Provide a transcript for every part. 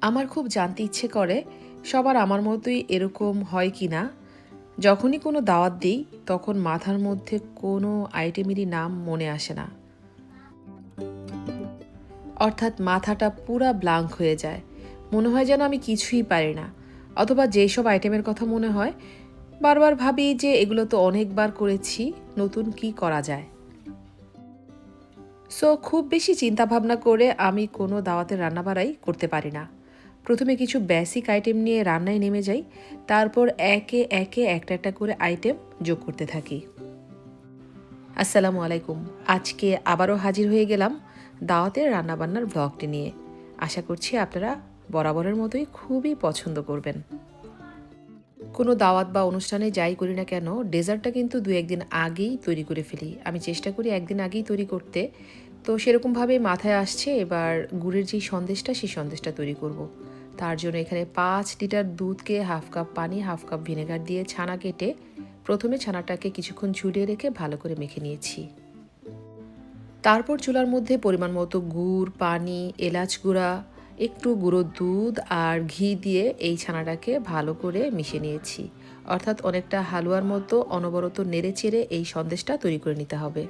আমার খুব জানতে ইচ্ছে করে, সবার আমার মতোই এরকম হয় কি না? যখনই কোনো দাওয়াত দিই, তখন মাথার মধ্যে কোনো আইটেমেরই নাম মনে আসে না। অর্থাৎ মাথাটা পুরা ব্লাঙ্ক হয়ে যায়। মনে হয় যেন আমি কিছুই পারি না। অথবা যেসব আইটেমের কথা মনে হয়, বারবার ভাবি যে এগুলো তো অনেকবার করেছি, নতুন কি করা যায়? সো খুব বেশি চিন্তা ভাবনা করে আমি কোনো দাওয়াতের রান্নাবাড়াই করতে পারি না। প্রথমে কিছু বেসিক আইটেম নিয়ে রান্নায় নেমে যাই, তারপর একে একে একটা একটা করে আইটেম যোগ করতে থাকি। আসসালামু আলাইকুম। আজকে আবারও হাজির হয়ে গেলাম দাওয়াতের রান্নাবান্নার ব্লগটি নিয়ে। আশা করছি আপনারা বরাবরের মতোই খুবই পছন্দ করবেন। কোনো দাওয়াত বা অনুষ্ঠানে যাই করি না কেন ডেজার্টটা কিন্তু দু একদিন আগেই তৈরি করে ফেলি। আমি চেষ্টা করি একদিন আগেই তৈরি করতে। তো সেরকমভাবে মাথায় আসছে এবার গুড়ের যেই সন্দেশটা, সেই সন্দেশটা তৈরি করব। তার জন্য এখানে পাঁচ লিটার দুধকে হাফ কাপ পানি, হাফ কাপ ভিনেগার দিয়ে ছানা কেটে প্রথমে ছানাটাকে কিছুক্ষণ ঝুলিয়ে রেখে ভালো করে মেখে নিয়েছি। তারপর চুলার মধ্যে পরিমাণ মতো গুড়, পানি, এলাচ গুঁড়া, একটু গুঁড়ো দুধ আর ঘি দিয়ে এই ছানাটাকে ভালো করে মিশিয়ে নিয়েছি। অর্থাৎ অনেকটা হালুয়ার মতো অনবরত নেড়ে চেড়ে এই সন্দেশটা তৈরি করে নিতে হবে।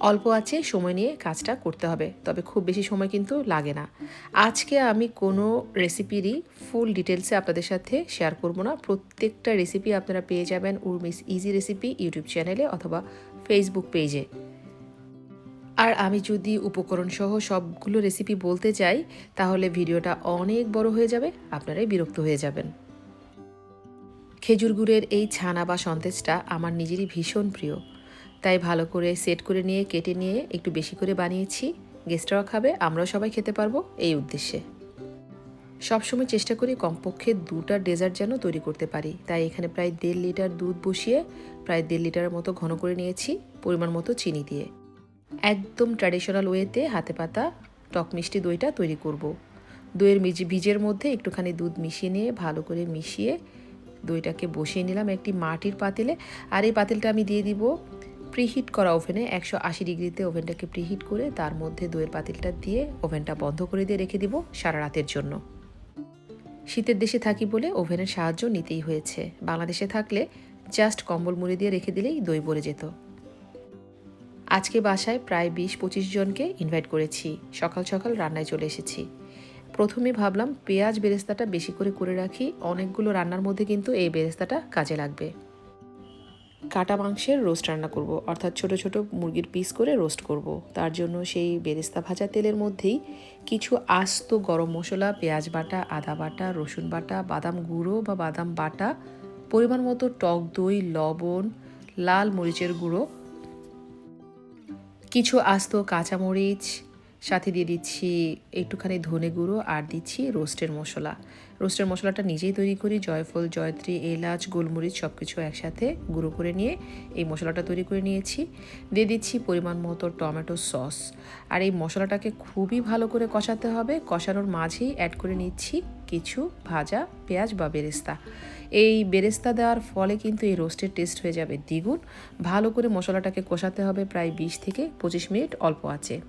অল্প আছে, সময় নিয়ে কাজটা করতে হবে। তবে খুব বেশি সময় কিন্তু লাগে না। আজকে আমি কোনো রেসিপিরই ফুল ডিটেলসে আপনাদের সাথে শেয়ার করব না। প্রত্যেকটা রেসিপি আপনারা পেয়ে যাবেন উর্মিস ইজি রেসিপি ইউটিউব চ্যানেলে অথবা ফেসবুক পেজে। আর আমি যদি উপকরণ সহ সবগুলো রেসিপি বলতে চাই, তাহলে ভিডিওটা অনেক বড় হয়ে যাবে, আপনারাই বিরক্ত হয়ে যাবেন। খেজুর গুড়ের এই ছানা বা সন্দেশটা আমার নিজেরই ভীষণ প্রিয়। তাই ভালো করে সেট করে নিয়ে, কেটে নিয়ে একটু বেশি করে বানিয়েছি। গেস্টরাও খাবে, আমরাও সবাই খেতে পারব এই উদ্দেশ্যে। সবসময় চেষ্টা করি কমপক্ষে দুটা ডেজার্ট যেন তৈরি করতে পারি। তাই এখানে প্রায় দেড় লিটার দুধ বসিয়ে প্রায় দেড় লিটারের মতো ঘন করে নিয়েছি, পরিমাণ মতো চিনি দিয়ে। একদম ট্র্যাডিশনাল ওয়েতে হাতে পাতা, টক মিষ্টি দইটা তৈরি করব। দইয়ের মিজি বীজের মধ্যে একটুখানি দুধ মিশিয়ে নিয়ে ভালো করে মিশিয়ে দইটাকে বসিয়ে নিলাম একটি মাটির পাতিলে। আর এই পাতিলটা আমি দিয়ে দিব প্রিহিট করা ওভেনে একশো আশি ডিগ্রিতে ওভেনটাকে প্রিহিট করে তার মধ্যে দইয়ের পাতিলটা দিয়ে ওভেনটা বন্ধ করে দিয়ে রেখে দিব সারা রাতের জন্য। শীতের দেশে থাকি বলে ওভেনের সাহায্য নিতেই হয়েছে। বাংলাদেশে থাকলে জাস্ট কম্বল মুড়ি দিয়ে রেখে দিলেই দই পড়ে যেত। আজকে বাসায় প্রায় বিশ পঁচিশ জনকে ইনভাইট করেছি। সকাল সকাল রান্নায় চলে এসেছি। প্রথমে ভাবলাম পেঁয়াজ বেরেস্তাটা বেশি করে করে রাখি, অনেকগুলো রান্নার মধ্যে কিন্তু এই বেরেস্তাটা কাজে লাগবে। কাটা মাংসের রোস্ট রান্না করব। অর্থাৎ ছোট ছোট মুরগির পিস করে রোস্ট করব। তার জন্য সেই বেরেস্তা ভাজা তেলের মধ্যেই কিছু আস্ত গরম মশলা, পেঁয়াজ বাটা, আদা বাটা, রসুন বাটা, বাদাম গুঁড়ো বা বাদাম বাটা, পরিমাণ মতো টক দই, লবণ, লাল মরিচের গুঁড়ো, কিছু আস্ত কাঁচামরিচ, সাথে দিয়ে দিচ্ছি একটুখানি ধনে গুঁড়ো আর দিচ্ছি রোস্টের মশলা। রোস্টের মশলাটা নিজেই তৈরি করি, জয়ফল, জয়ত্রী, এলাচ, গোলমরিচ সব কিছু একসাথে গুঁড়ো করে নিয়ে এই মশলাটা তৈরি করে নিয়েছি। দিয়ে দিচ্ছি পরিমাণ মতো টমেটো সস। আর এই মশলাটাকে খুবই ভালো করে কষাতে হবে। কষানোর মাঝেই অ্যাড করে নিচ্ছি কিছু ভাজা পেঁয়াজ বা বেরেস্তা। এই বেরেস্তা দেওয়ার ফলে কিন্তু এই রোস্টের টেস্ট হয়ে যাবে দ্বিগুণ। ভালো করে মশলাটাকে কষাতে হবে প্রায় বিশ থেকে পঁচিশ মিনিট অল্প আছে।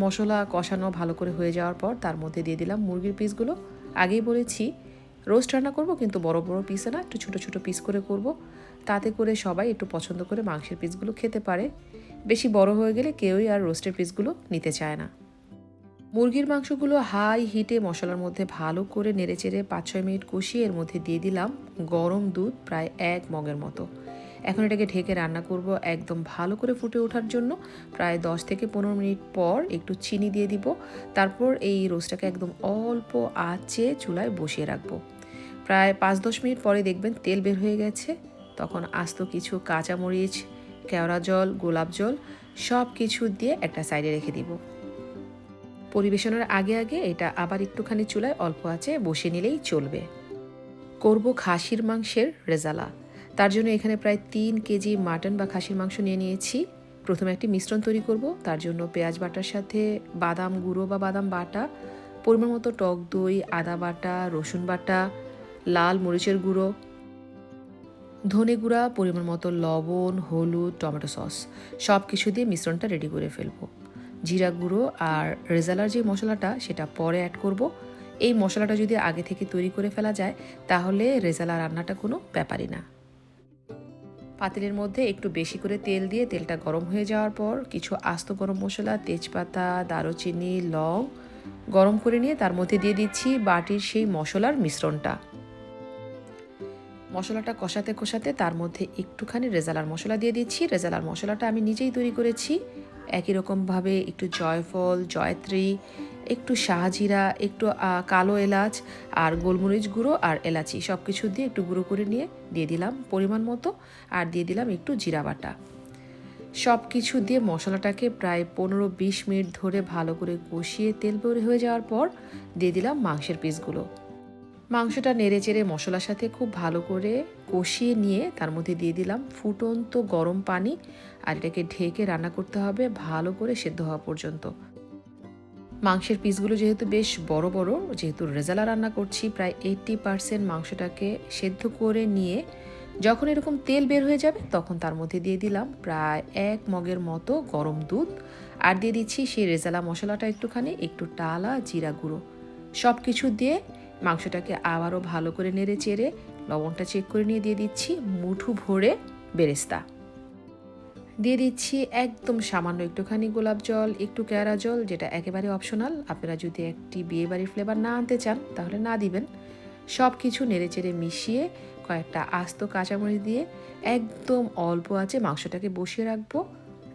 মশলা কষানো ভালো করে হয়ে যাওয়ার পর তার মধ্যে দিয়ে দিলাম মুরগির পিসগুলো আগেই বলেছি রোস্ট রান্না করব কিন্তু বড় বড় পিসে না, একটু ছোটো ছোটো পিস করে করব। তাতে করে সবাই একটু পছন্দ করে মাংসের পিসগুলো খেতে পারে। বেশি বড় হয়ে গেলে কেউই আর রোস্টের পিসগুলো নিতে চায় না। মুরগির মাংসগুলো হাই হিটে মশলার মধ্যে ভালো করে নেড়ে চেড়ে পাঁচ, ছয় মিনিট কষিয়ে এর মধ্যে দিয়ে দিলাম গরম দুধ প্রায় এক মগের মতো। এখন এটাকে ঢেকে রান্না করব একদম ভালো করে ফুটে ওঠার জন্য। প্রায় দশ থেকে পনেরো মিনিট পর একটু চিনি দিয়ে দিব। তারপর এই রোস্টটাকে একদম অল্প আঁচে চুলায় বসিয়ে রাখব। প্রায় পাঁচ দশ মিনিট পরে দেখবেন তেল বের হয়ে গেছে। তখন আস্ত কিছু কাঁচামরিচ, কেওড়া জল, গোলাপ জল সব কিছু দিয়ে একটা সাইডে রেখে দিব। পরিবেশনের আগে আগে এটা আবার একটুখানি চুলায় অল্প আছে বসে নিলেই চলবে। করব খাসির মাংসের রেজালা। তার জন্য এখানে প্রায় তিন কেজি মাটন বা খাসির মাংস নিয়ে নিয়েছি। প্রথমে একটি মিশ্রণ তৈরি করব, তার জন্য পেঁয়াজ বাটার সাথে বাদাম গুঁড়ো বা বাদাম বাটা, পরিমাণ মতো টক দই, আদা বাটা, রসুন বাটা, লাল মরিচের গুঁড়ো, ধনে গুঁড়া, পরিমাণ মতো লবণ, হলুদ, টমেটো সস সব কিছু দিয়ে মিশ্রণটা রেডি করে ফেলব। জিরা গুঁড়ো আর রেজালার যে মশলাটা, সেটা পরে অ্যাড করব। এই মশলাটা যদি আগে থেকে তৈরি করে ফেলা যায়, তাহলে রেজালা রান্নাটা কোনো ব্যাপারই না। পাতিলের মধ্যে একটু বেশি করে তেল দিয়ে তেলটা গরম হয়ে যাওয়ার পর কিছু আস্ত গরম মশলা, তেজপাতা, দারুচিনি, লং গরম করে নিয়ে তার মধ্যে দিয়ে দিচ্ছি বাটির সেই মশলার মিশ্রণটা। মশলাটা কষাতে কষাতে তার মধ্যে একটুখানি রেজালার মশলা দিয়ে দিচ্ছি। রেজালার মশলাটা আমি নিজেই তৈরি করেছি। একই রকমভাবে একটু জয়ফল, জয়ত্রী, একটু শাহজিরা, একটু কালো এলাচ আর গোলমরিচ গুঁড়ো আর এলাচি সব কিছু দিয়ে একটু গুঁড়ো করে নিয়ে দিয়ে দিলাম পরিমাণ মতো আর দিয়ে দিলাম একটু জিরা বাটা। সব কিছু দিয়ে মশলাটাকে প্রায় পনেরো বিশ মিনিট ধরে ভালো করে কষিয়ে তেল বের হয়ে যাওয়ার পর দিয়ে দিলাম মাংসের পিসগুলো। মাংসটা নেড়ে চেড়ে মশলার সাথে খুব ভালো করে কষিয়ে নিয়ে তার মধ্যে দিয়ে দিলাম ফুটন্ত গরম পানি আর এটাকে ঢেকে রান্না করতে হবে ভালো করে সেদ্ধ হওয়া পর্যন্ত। মাংসের পিসগুলো যেহেতু বেশ বড় বড়, যেহেতু রেজালা রান্না করছি, প্রায় এইট্টি পারসেন্ট মাংসটাকে সেদ্ধ করে নিয়ে যখন এরকম তেল বের হয়ে যাবে তখন তার মধ্যে দিয়ে দিলাম প্রায় এক মগের মতো গরম দুধ আর দিয়ে দিচ্ছি সেই রেজালা মশলাটা একটুখানি, একটু টালা জিরা গুঁড়ো। সব কিছু দিয়ে মাংসটাকে আবারও ভালো করে নেড়ে চেড়ে লবণটা চেক করে নিয়ে দিয়ে দিচ্ছি মুঠু ভরে বেরেস্তা। দিয়ে দিচ্ছি একদম সামান্য একটুখানি গোলাপ জল, একটু কেয়ারা জল, যেটা একেবারে অপশনাল আপনারা যদি একটি বিয়েবাড়ির ফ্লেভার না আনতে চান, তাহলে না দিবেন। সব কিছু নেড়ে চেড়ে মিশিয়ে কয়েকটা আস্ত কাঁচামরিচ দিয়ে একদম অল্প আছে মাংসটাকে বসিয়ে রাখব।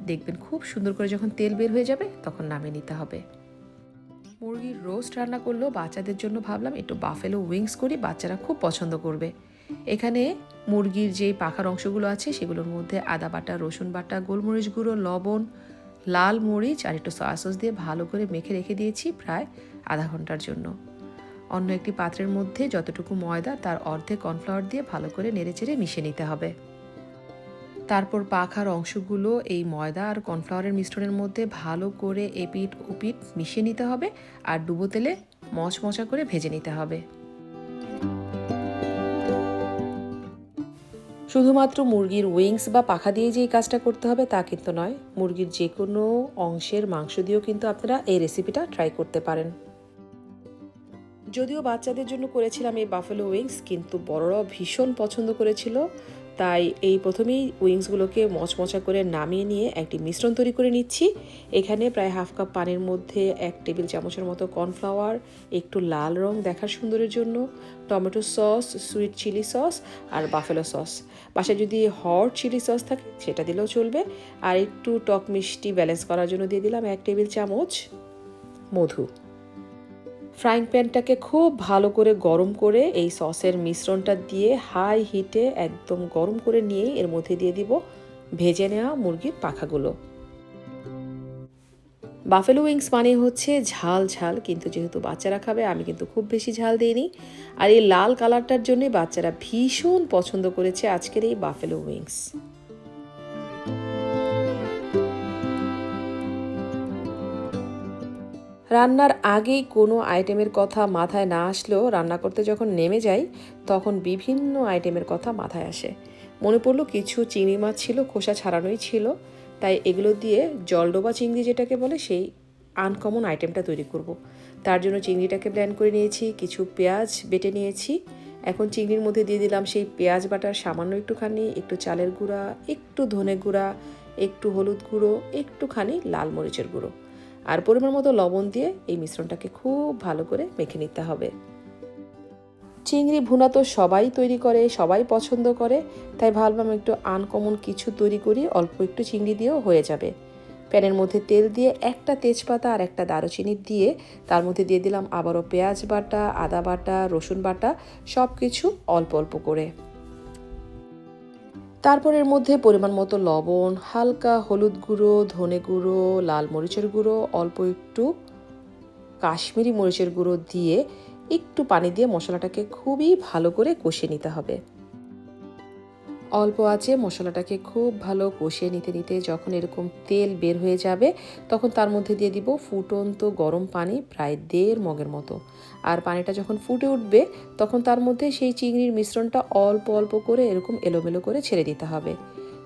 দেখবেন খুব সুন্দর করে যখন তেল বের হয়ে যাবে, তখন নামিয়ে নিতে হবে। মুরগির রোস্ট রান্না করলেও বাচ্চাদের জন্য ভাবলাম একটু বাফেলো উইংস করি, বাচ্চারা খুব পছন্দ করবে। এখানে মুরগির যে পাখার অংশগুলো আছে, সেগুলোর মধ্যে আদা বাটা, রসুন বাটা, গোলমরিচ গুঁড়ো, লবণ, লাল মরিচ আর একটু সয়া সস দিয়ে ভালো করে মেখে রেখে দিয়েছি প্রায় আধা ঘণ্টার জন্য। অন্য একটি পাত্রের মধ্যে যতটুকু ময়দা, তার অর্ধেক কর্নফ্লাওয়ার দিয়ে ভালো করে নেড়েচেড়ে মিশিয়ে নিতে হবে। তারপর পাখার অংশগুলো এই ময়দা আর কর্নফ্লাওয়ারের মিশ্রণের মধ্যে ভালো করে এপিট ওপিট মিশিয়ে নিতে হবে আর ডুবো তেলে মচমচা করে ভেজে নিতে হবে। শুধুমাত্র মুরগির উইংস বা পাখা দিয়ে যে এই কাজটা করতে হবে তা কিন্তু নয়। মুরগির যে কোনো অংশের মাংস দিয়েও কিন্তু আপনারা এই রেসিপিটা ট্রাই করতে পারেন। যদিও বাচ্চাদের জন্য করেছিলাম এই বাফেলো উইংস কিন্তু বড়রাও ভীষণ পছন্দ করেছিল। তাই এই প্রথমেই উইংসগুলোকে মচমচা করে নামিয়ে নিয়ে একটি মিশ্রণ তৈরি করে নিচ্ছি। এখানে প্রায় হাফ কাপ পানির মধ্যে এক টেবিল চামচের মতো কর্নফ্লাওয়ার, একটু লাল রং দেখার সুন্দরের জন্য, tomato sauce, sweet chilli sauce আর বাফেলো সস। বাসায় যদি হট চিলি সস থাকে, সেটা দিলেও চলবে। আর একটু টক মিষ্টি ব্যালেন্স করার জন্য দিয়ে দিলাম এক টেবিল চামচ মধু। ফ্রাইং প্যানটাকে খুব ভালো করে গরম করে এই সসের মিশ্রণটা দিয়ে হাই হিটে একদম গরম করে নিয়ে এর মধ্যে দিয়ে দিব ভেজে নেওয়া মুরগির পাখাগুলো। বাফেলো উইংস মানে হচ্ছে ঝাল ঝাল, কিন্তু যেহেতু বাচ্চারা খাবে, আমি কিন্তু খুব বেশি ঝাল দিইনি। আর এই লাল কালারটার জন্যই বাচ্চারা ভীষণ পছন্দ করেছে আজকের এই বাফেলো উইংস। রান্নার আগেই কোনো আইটেমের কথা মাথায় না আসলেও রান্না করতে যখন নেমে যাই, তখন বিভিন্ন আইটেমের কথা মাথায় আসে। মনে পড়ল কিছু চিংড়ি মাছ ছিল, খোসা ছাড়ানোই ছিল। তাই এগুলো দিয়ে জলডোবা চিংড়ি যেটাকে বলে, সেই আনকমন আইটেমটা তৈরি করব। তার জন্য চিংড়িটাকে ব্ল্যান্ড করে নিয়েছি, কিছু পেঁয়াজ বেটে নিয়েছি। এখন চিংড়ির মধ্যে দিয়ে দিলাম সেই পেঁয়াজ বাটার সামান্য একটুখানি, একটু চালের গুঁড়া, একটু ধনে গুঁড়া, একটু হলুদ গুঁড়ো, একটুখানি লাল মরিচের গুঁড়ো। আর পরিমাণ মতো লবণ দিয়ে এই মিশ্রণটাকে খুব ভালো করে মেখে নিতে হবে। চিংড়ি ভুনা তো সবাই তৈরি করে, সবাই পছন্দ করে, তাই ভাবলাম একটু আনকমন কিছু তৈরি করি, অল্প একটু চিংড়ি দিয়েও হয়ে যাবে। প্যানের মধ্যে তেল দিয়ে একটা তেজপাতা আর একটা দারুচিনি দিয়ে তার মধ্যে দিয়ে দিলাম আবারও পেঁয়াজ বাটা, আদা বাটা, রসুন বাটা সব কিছু অল্প অল্প করে। তারপর এর মধ্যে পরিমাণ মতো লবণ, হালকা হলুদ গুঁড়ো, ধনে গুঁড়ো, লাল মরিচের গুঁড়ো, অল্প একটু কাশ্মীরি মরিচের গুঁড়ো দিয়ে একটু পানি দিয়ে মশলাটাকে খুবই ভালো করে কষে নিতে হবে। অল্প আছে, মশলাটাকে খুব ভালো কষিয়ে নিতে নিতে যখন এরকম তেল বের হয়ে যাবে, তখন তার মধ্যে দিয়ে দিব ফুটন্ত গরম পানি, প্রায় দেড় মগের মতো। আর পানিটা যখন ফুটে উঠবে, তখন তার মধ্যে সেই চিংড়ির মিশ্রণটা অল্প অল্প করে এরকম এলোমেলো করে ছেড়ে দিতে হবে।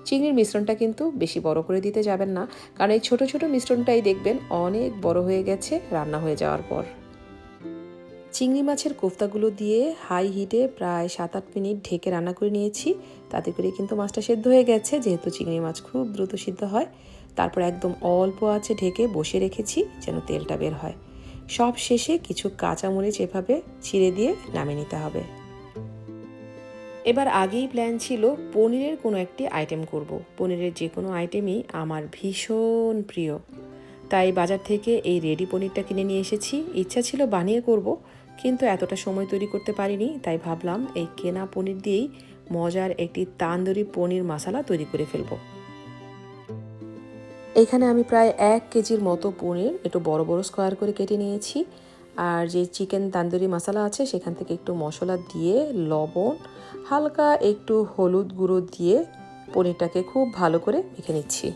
চিংড়ির মিশ্রণটা কিন্তু বেশি বড় করে দিতে যাবেন না, কারণ এই ছোট ছোট মিশ্রণটাই দেখবেন অনেক বড় হয়ে গেছে, রান্না হয়ে যাওয়ার পর। চিংড়ি মাছের কোফতাগুলো দিয়ে হাই হিটে প্রায় সাত আট মিনিট ঢেকে রান্না করে নিয়েছি। তাতে করে কিন্তু মাছটা সেদ্ধ হয়ে গেছে, যেহেতু চিংড়ি মাছ খুব দ্রুত সিদ্ধ হয়। তারপর একদম অল্প আছে ঢেকে বসে রেখেছি যেন তেলটা বের হয়। সব শেষে কিছু কাঁচামরিচ এভাবে ছিঁড়ে দিয়ে নামিয়ে নিতে হবে। এবার আগেই প্ল্যান ছিল পনিরের কোনো একটি আইটেম করব। পনিরের যে কোনো আইটেমই আমার ভীষণ প্রিয়। তাই বাজার থেকে এই রেডি পনিরটা কিনে নিয়ে এসেছি। ইচ্ছা ছিল বানিয়ে করব কিন্তু এতটা সময় তৈরি করতে পারিনি, তাই ভাবলাম এই কেনা পনির দিয়েই মজার একটি তান্দুরি পনির মশালা তৈরি করে ফেলব। এখানে আমি প্রায় এক কেজির মতো পনির একটু বড় বড় স্কোয়ার করে কেটে নিয়েছি। আর যে চিকেন তান্দুরি মশলা আছে, সেখান থেকে একটু মশলা দিয়ে লবণ, হালকা একটু হলুদ গুঁড়ো দিয়ে পনিরটাকে খুব ভালো করে মেখে নিচ্ছি।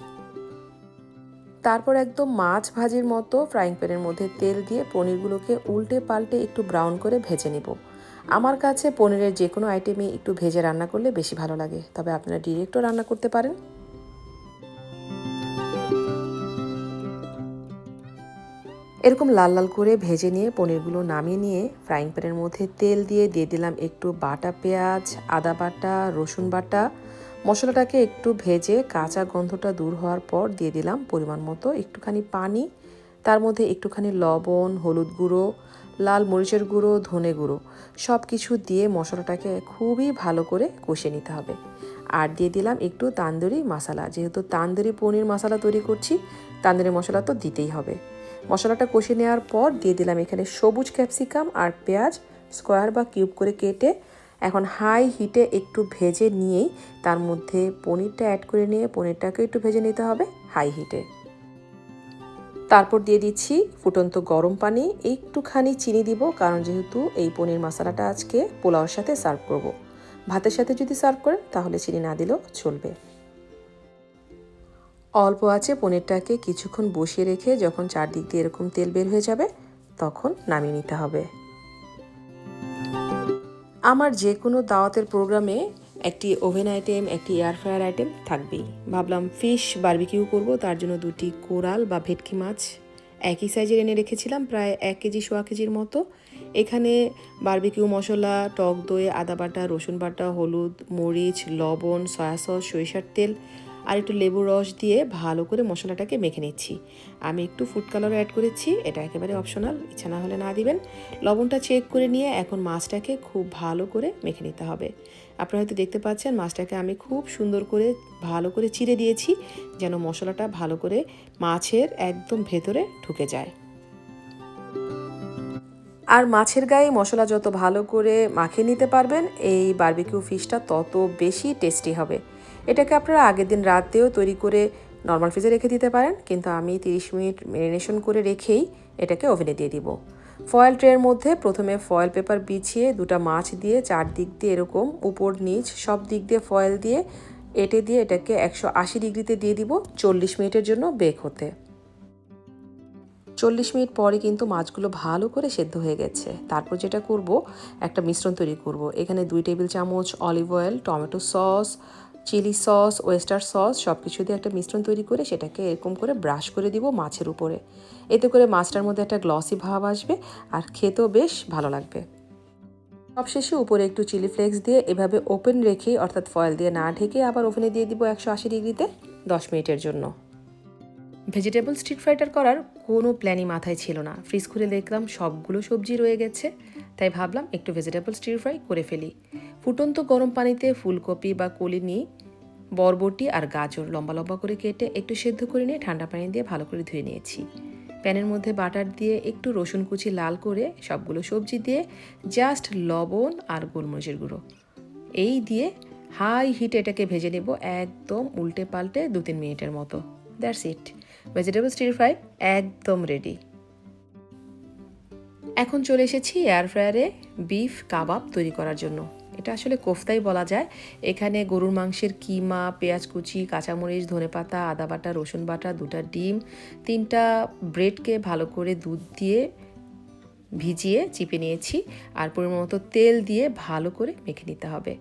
তারপর একদম মাছ ভাজির মতো ফ্রাইং প্যানের মধ্যে তেল দিয়ে পনিরগুলোকে উল্টে পাল্টে একটু ব্রাউন করে ভেজে নিব। আমার কাছে পনিরের যে কোনো আইটেমই একটু ভেজে রান্না করলে বেশি ভালো লাগে। তবে আপনারা ডিরেক্টও রান্না করতে পারেন। এরকম লাল লাল করে ভেজে নিয়ে পনিরগুলো নামিয়ে নিয়ে ফ্রাইং প্যানের মধ্যে তেল দিয়ে দিয়ে দিলাম একটু বাটা পেঁয়াজ, আদা বাটা, রসুন বাটা। মশলাটাকে একটু ভেজে কাঁচা গন্ধটা দূর হওয়ার পর দিয়ে দিলাম পরিমাণ মতো একটুখানি পানি। তার মধ্যে একটুখানি লবণ, হলুদ গুঁড়ো, লাল মরিচের গুঁড়ো, ধনে গুঁড়ো সব কিছু দিয়ে মশলাটাকে খুবই ভালো করে কষে নিতে হবে। আর দিয়ে দিলাম একটু তান্দুরি মশলা। যেহেতু তান্দুরি পনির মশলা তৈরি করছি, তান্দুরি মশলা তো দিতেই হবে। মশলাটা কষে নেওয়ার পর দিয়ে দিলাম এখানে সবুজ ক্যাপসিকাম আর পেঁয়াজ স্কোয়ার বা কিউব করে কেটে এখন হাই হিটে একটু ভেজে নিয়েই তার মধ্যে পনিরটা অ্যাড করে নিয়ে পনিরটাকে একটু ভেজে নিতে হবে হাই হিটে তারপর দিয়ে দিচ্ছি ফুটন্ত গরম পানি, একটুখানি চিনি দিব কারণ যেহেতু এই পনির মশলাটা আজকে পোলাওর সাথে সার্ভ করব। ভাতের সাথে যদি সার্ভ করেন তাহলে চিনি না দিলেও চলবে। অল্প আছে পনিরটাকে কিছুক্ষণ বসিয়ে রেখে যখন চারদিক দিয়ে এরকম তেল বের হয়ে যাবে, তখন নামিয়ে নিতে হবে। আমার যে কোনো দাওয়াতের প্রোগ্রামে একটি ওভেন আইটেম, একটি এয়ার ফ্রায়ার আইটেম থাকবেই। ভাবলাম ফিশ বার্বিকিউ করব, তার জন্য দুটি কোরাল বা ভেটকি মাছ একই সাইজের এনে রেখেছিলাম, প্রায় এক কেজি, সোয়া কেজির মতো। এখানে বার্বিকিউ মশলা, টক দই, আদা বাটা, রসুন বাটা, হলুদ, মরিচ, লবণ সয়া সস সরিষার তেল আর একটু লেবু রস দিয়ে ভালো করে মশলাটাকে মেখে নিচ্ছি। আমি একটু ফুড কালারও অ্যাড করেছি, এটা একেবারে অপশনাল ইচ্ছা না হলে না দিবেন। লবণটা চেক করে নিয়ে এখন মাছটাকে খুব ভালো করে মেখে নিতে হবে। আপনারা হয়তো দেখতে পাচ্ছেন মাছটাকে আমি খুব সুন্দর করে, ভালো করে চিড়ে দিয়েছি, যেন মশলাটা ভালো করে মাছের একদম ভেতরে ঢুকে যায়। আর মাছের গায়ে মশলা যত ভালো করে মাখিয়ে নিতে পারবেন, এই বার্বিকিউ ফিশটা তত বেশি টেস্টি হবে। এটাকে আপনারা আগের দিন রাতেও তৈরি করে নর্মাল ফ্রিজে রেখে দিতে পারেন, কিন্তু আমি তিরিশ মিনিট ম্যারিনেশন করে রেখেই এটাকে ওভেনে দিয়ে দিব। ফয়েল ট্রের মধ্যে প্রথমে ফয়েল পেপার বিছিয়ে দুটা মাছ দিয়ে চারদিক দিয়ে এরকম উপর নিচ সব দিক দিয়ে ফয়েল দিয়ে এটে দিয়ে এটাকে একশো আশি ডিগ্রিতে দিয়ে দিব চল্লিশ মিনিটের জন্য বেক হতে। চল্লিশ মিনিট পরে কিন্তু মাছগুলো ভালো করে সেদ্ধ হয়ে গেছে। তারপর যেটা করব, একটা মিশ্রণ তৈরি করব। এখানে দুই টেবিল চামচ olive oil tomato sauce chilli sauce, oyster sauce সব কিছু দিয়ে একটা মিশ্রণ তৈরি করে সেটাকে এরকম করে ব্রাশ করে দিব মাছের উপরে। এতে করে মাছটার মধ্যে একটা গ্লসি ভাব আসবে আর খেতেও বেশ ভালো লাগবে। সবশেষে উপরে একটু চিলি ফ্লেক্স দিয়ে এভাবে ওপেন রেখে অর্থাৎ ফয়েল দিয়ে না ঢেকে আবার ওভেনে দিয়ে দিব একশো আশি ডিগ্রিতে দশ মিনিটের জন্য। ভেজিটেবল স্ট্রিট ফ্রাইটার করার কোনো প্ল্যানই মাথায় ছিল না। ফ্রিজ খুলে দেখলাম সবগুলো সবজি রয়ে গেছে, তাই ভাবলাম একটু ভেজিটেবল স্টির ফ্রাই করে ফেলি। ফুটন্ত গরম পানিতে ফুলকপি বা কলি নিয়ে বরবটি আর গাজর লম্বা লম্বা করে কেটে একটু সেদ্ধ করে নিয়ে ঠান্ডা পানি দিয়ে ভালো করে ধুয়ে নিয়েছি। প্যানের মধ্যে বাটার দিয়ে একটু রসুন কুচি লাল করে সবগুলো সবজি দিয়ে জাস্ট লবণ আর গোলমরিচের গুঁড়ো। এই দিয়ে হাই হিট এটাকে ভেজে নেব একদম উল্টে পাল্টে দু তিন মিনিটের মতো। That's it. Vegetable stir fry একদম রেডি। এখন চলে এসেছি এয়ার ফ্রায়ারে বিফ কাবাব তৈরি করার জন্য। এটা আসলে কোফতাই বলা যায়। এখানে গরুর মাংসের কিমা, পেঁয়াজ কুচি, কাঁচামরিচ ধনেপাতা আদা বাটা, রসুন বাটা, দুটা ডিম, তিনটা ব্রেডকে ভালো করে দুধ দিয়ে ভিজিয়ে চিপে নিয়েছি। আর পরিমাণ মতো তেল দিয়ে ভালো করে মেখে নিতে হবে।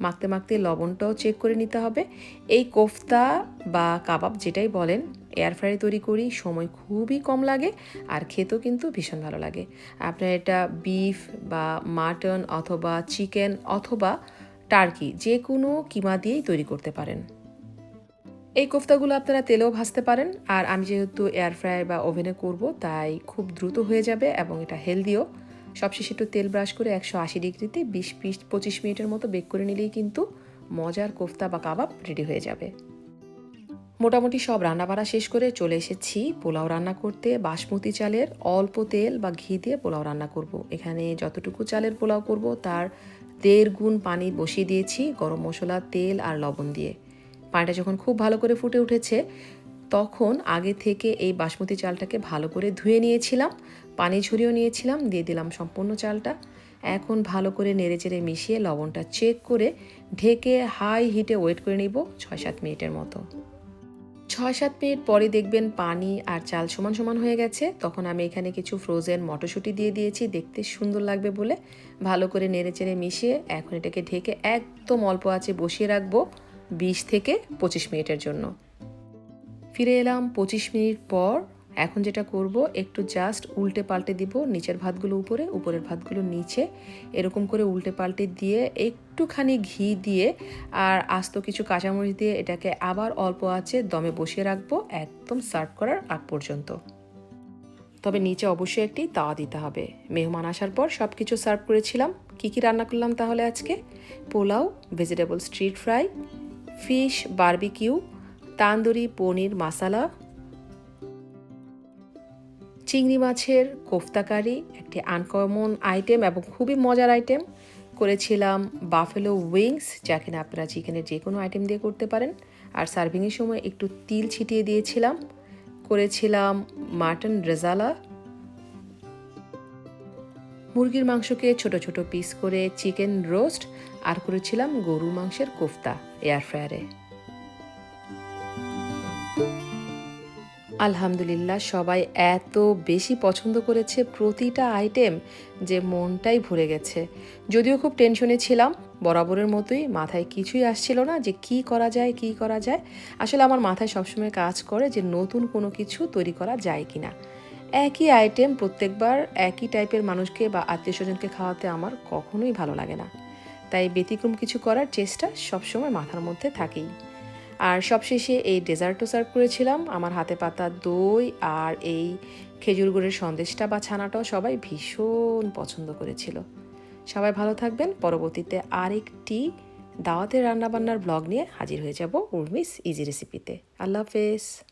মাখতে মাখতে লবণটাও চেক করে নিতে হবে। এই কোফতা বা কাবাব যেটাই বলেন এয়ার ফ্রাই তৈরি করি, সময় খুবই কম লাগে আর খেতেও কিন্তু ভীষণ ভালো লাগে। আপনার এটা বিফ বা মাটন অথবা চিকেন অথবা টার্কি যে কোনো কিমা দিয়েই তৈরি করতে পারেন। এই কোফতাগুলো আপনারা তেলেও ভাজতে পারেন আর আমি যেহেতু এয়ার ফ্রায়ার বা ওভেনে করব, তাই খুব দ্রুত হয়ে যাবে এবং এটা হেলদিও সবশেষে একটু তেল ব্রাশ করে একশো আশি ডিগ্রিতে বিশ পিস পঁচিশ মিনিটের মতো বেক করে নিলেই কিন্তু মজার কোফতা বা কাবাব রেডি হয়ে যাবে। মোটামুটি সব রান্না বাড়া শেষ করে চলে এসেছি। পোলাও রান্না করতে, বাসমতি চালের অল্প তেল বা ঘি দিয়ে পোলাও রান্না করব। এখানে যতটুকু চালের পোলাও করব, তার দেড় গুণ পানি বসিয়ে দিয়েছি গরম মশলা, তেল আর লবণ দিয়ে। পানিটা যখন খুব ভালো করে ফুটে উঠেছে, তখন আগে থেকে এই বাসমতি চালটাকে ভালো করে ধুয়ে নিয়েছিলাম, পানি ঝরিয়েও নিয়েছিলাম, দিয়ে দিলাম সম্পূর্ণ চালটা। এখন ভালো করে নেড়ে চেড়ে মিশিয়ে লবণটা চেক করে ঢেকে হাই হিটে ওয়েট করে নিব ছয় সাত মিনিটের মতো। ছয় সাত মিনিট পরে দেখবেন পানি আর চাল সমান সমান হয়ে গেছে। তখন আমি এখানে কিছু ফ্রোজেন মটরশুঁটি দিয়ে দিয়েছি। দেখতে সুন্দর লাগবে বলে। ভালো করে নেড়ে চেড়ে মিশিয়ে এখন এটাকে ঢেকে একদম অল্প আছে বসিয়ে রাখব বিশ থেকে পঁচিশ মিনিটের জন্য। ফিরে এলাম পঁচিশ মিনিট পর এখন যেটা করব, একটু জাস্ট উল্টে পাল্টে দিব নিচের ভাতগুলো উপরে, উপরের ভাতগুলো নিচে। এরকম করে উল্টে পাল্টে দিয়ে একটুখানি ঘি দিয়ে আর আস্ত কিছু কাঁচামরিচ দিয়ে এটাকে আবার অল্প আছে দমে বসিয়ে রাখব, একদম সার্ভ করার আগ পর্যন্ত। তবে নিচে অবশ্যই একটি তাওয়া দিতে হবে। মেহমান আসার পর সব কিছু সার্ভ করেছিলাম। কী কী রান্না করলাম তাহলে আজকে? Pulao vegetable street fry fish barbecue tandoori, paneer masala চিংড়ি মাছের কোফতাকারি একটি আনকমন আইটেম এবং খুবই মজার আইটেম করেছিলাম বাফেলো উইংস যা কিনা আপনারা চিকেনের যে কোনো আইটেম দিয়ে করতে পারেন। আর সার্ভিংয়ের সময় একটু তিল ছিটিয়ে দিয়েছিলাম। করেছিলাম মাটন রেজালা মুরগির মাংসকে ছোট ছোট পিস করে চিকেন রোস্ট আর করেছিলাম গরুর মাংসের কোফতা এয়ার ফ্রায়ারে আলহামদুলিল্লাহ, সবাই এত বেশি পছন্দ করেছে প্রতিটা আইটেম যে মনটাই ভরে গেছে। যদিও খুব টেনশনে ছিলাম, বরাবরের মতোই মাথায় কিছুই আসছিল না যে কি করা যায়, কি করা যায়। আসলে আমার মাথায় সবসময় কাজ করে যে নতুন কোনো কিছু তৈরি করা যায় কি না একই আইটেম প্রত্যেকবার একই টাইপের মানুষকে বা আত্মীয় স্বজনকে খাওয়াতে আমার কখনোই ভালো লাগে না। তাই ব্যতিক্রম কিছু করার চেষ্টা সবসময় মাথার মধ্যে থাকেই। আর সবশেষে এই ডেজার্টও সার্ভ করেছিলাম। আমার হাতে পাতা দই আর এই খেজুর গুড়ের সন্দেশটা বা ছানাটাও সবাই ভীষণ পছন্দ করেছিল। সবাই ভালো থাকবেন। পরবর্তীতে আরেকটি দাওয়াতের রান্নাবান্নার ব্লগ নিয়ে হাজির হয়ে যাব উর্মিস ইজি রেসিপিতে। আল্লাহ হাফেজ।